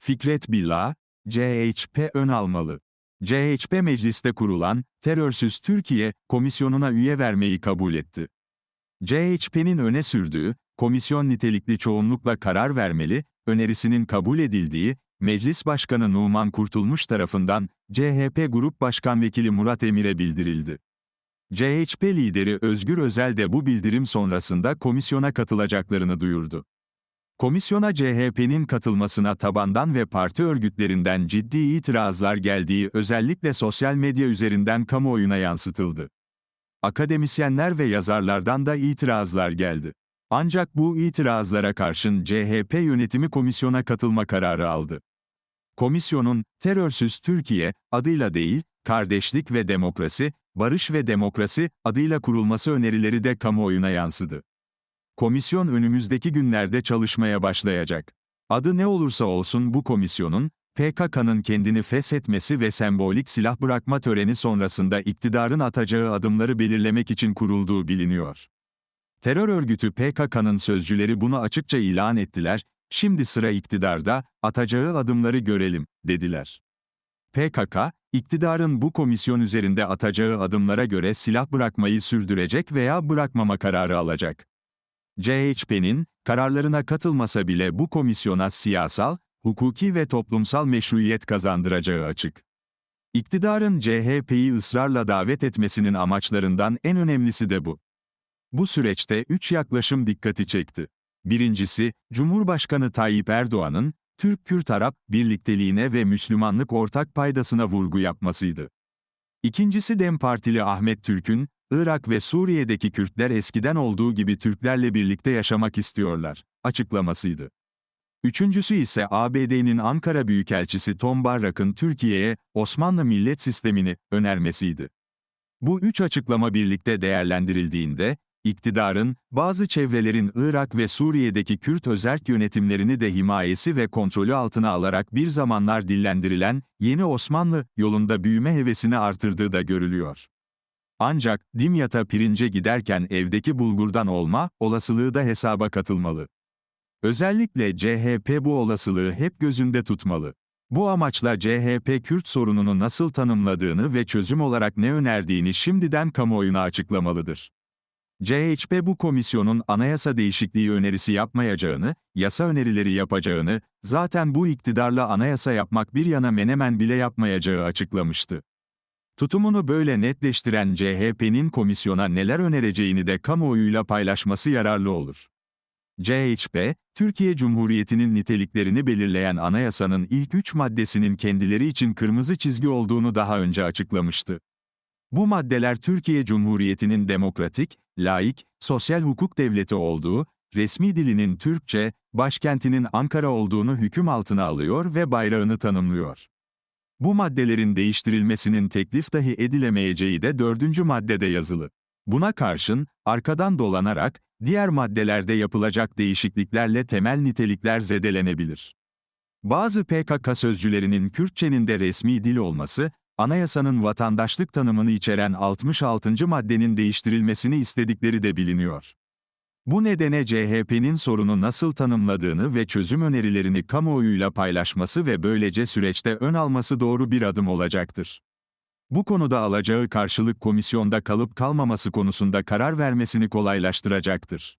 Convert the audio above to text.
Fikret Billah, CHP ön almalı. CHP mecliste kurulan Terörsüz Türkiye Komisyonu'na üye vermeyi kabul etti. CHP'nin öne sürdüğü, komisyon nitelikli çoğunlukla karar vermeli, önerisinin kabul edildiği, Meclis Başkanı Numan Kurtulmuş tarafından CHP Grup Başkan Vekili Murat Emir'e bildirildi. CHP lideri Özgür Özel de bu bildirim sonrasında komisyona katılacaklarını duyurdu. Komisyona CHP'nin katılmasına tabandan ve parti örgütlerinden ciddi itirazlar geldiği özellikle sosyal medya üzerinden kamuoyuna yansıtıldı. Akademisyenler ve yazarlardan da itirazlar geldi. Ancak bu itirazlara karşın CHP yönetimi komisyona katılma kararı aldı. Komisyonun, Terörsüz Türkiye, adıyla değil, Kardeşlik ve Demokrasi, Barış ve Demokrasi, adıyla kurulması önerileri de kamuoyuna yansıdı. Komisyon önümüzdeki günlerde çalışmaya başlayacak. Adı ne olursa olsun bu komisyonun, PKK'nın kendini feshetmesi ve sembolik silah bırakma töreni sonrasında iktidarın atacağı adımları belirlemek için kurulduğu biliniyor. Terör örgütü PKK'nın sözcüleri bunu açıkça ilan ettiler, şimdi sıra iktidarda, atacağı adımları görelim, dediler. PKK, iktidarın bu komisyon üzerinde atacağı adımlara göre silah bırakmayı sürdürecek veya bırakmama kararı alacak. CHP'nin, kararlarına katılmasa bile bu komisyona siyasal, hukuki ve toplumsal meşruiyet kazandıracağı açık. İktidarın CHP'yi ısrarla davet etmesinin amaçlarından en önemlisi de bu. Bu süreçte üç yaklaşım dikkati çekti. Birincisi, Cumhurbaşkanı Tayyip Erdoğan'ın, Türk-Kürt-Arap birlikteliğine ve Müslümanlık ortak paydasına vurgu yapmasıydı. İkincisi Dem Partili Ahmet Türk'ün, Irak ve Suriye'deki Kürtler eskiden olduğu gibi Türklerle birlikte yaşamak istiyorlar, açıklamasıydı. Üçüncüsü ise ABD'nin Ankara Büyükelçisi Tom Barrak'ın Türkiye'ye Osmanlı millet sistemini önermesiydi. Bu üç açıklama birlikte değerlendirildiğinde, iktidarın, bazı çevrelerin Irak ve Suriye'deki Kürt özerk yönetimlerini de himayesi ve kontrolü altına alarak bir zamanlar dillendirilen, yeni Osmanlı yolunda büyüme hevesini artırdığı da görülüyor. Ancak, Dimyat'a pirince giderken evdeki bulgurdan olma, olasılığı da hesaba katılmalı. Özellikle CHP bu olasılığı hep gözünde tutmalı. Bu amaçla CHP Kürt sorununu nasıl tanımladığını ve çözüm olarak ne önerdiğini şimdiden kamuoyuna açıklamalıdır. CHP bu komisyonun anayasa değişikliği önerisi yapmayacağını, yasa önerileri yapacağını, zaten bu iktidarla anayasa yapmak bir yana menemen bile yapmayacağı açıklamıştı. Tutumunu böyle netleştiren CHP'nin komisyona neler önereceğini de kamuoyuyla paylaşması yararlı olur. CHP, Türkiye Cumhuriyeti'nin niteliklerini belirleyen anayasanın ilk üç maddesinin kendileri için kırmızı çizgi olduğunu daha önce açıklamıştı. Bu maddeler Türkiye Cumhuriyeti'nin demokratik, laik, sosyal hukuk devleti olduğu, resmi dilinin Türkçe, başkentinin Ankara olduğunu hüküm altına alıyor ve bayrağını tanımlıyor. Bu maddelerin değiştirilmesinin teklif dahi edilemeyeceği de dördüncü maddede yazılı. Buna karşın, arkadan dolanarak, diğer maddelerde yapılacak değişikliklerle temel nitelikler zedelenebilir. Bazı PKK sözcülerinin Kürtçenin de resmi dil olması, anayasanın vatandaşlık tanımını içeren 66. maddenin değiştirilmesini istedikleri de biliniyor. Bu nedene CHP'nin sorunu nasıl tanımladığını ve çözüm önerilerini kamuoyuyla paylaşması ve böylece süreçte ön alması doğru bir adım olacaktır. Bu konuda alacağı karşılık komisyonda kalıp kalmaması konusunda karar vermesini kolaylaştıracaktır.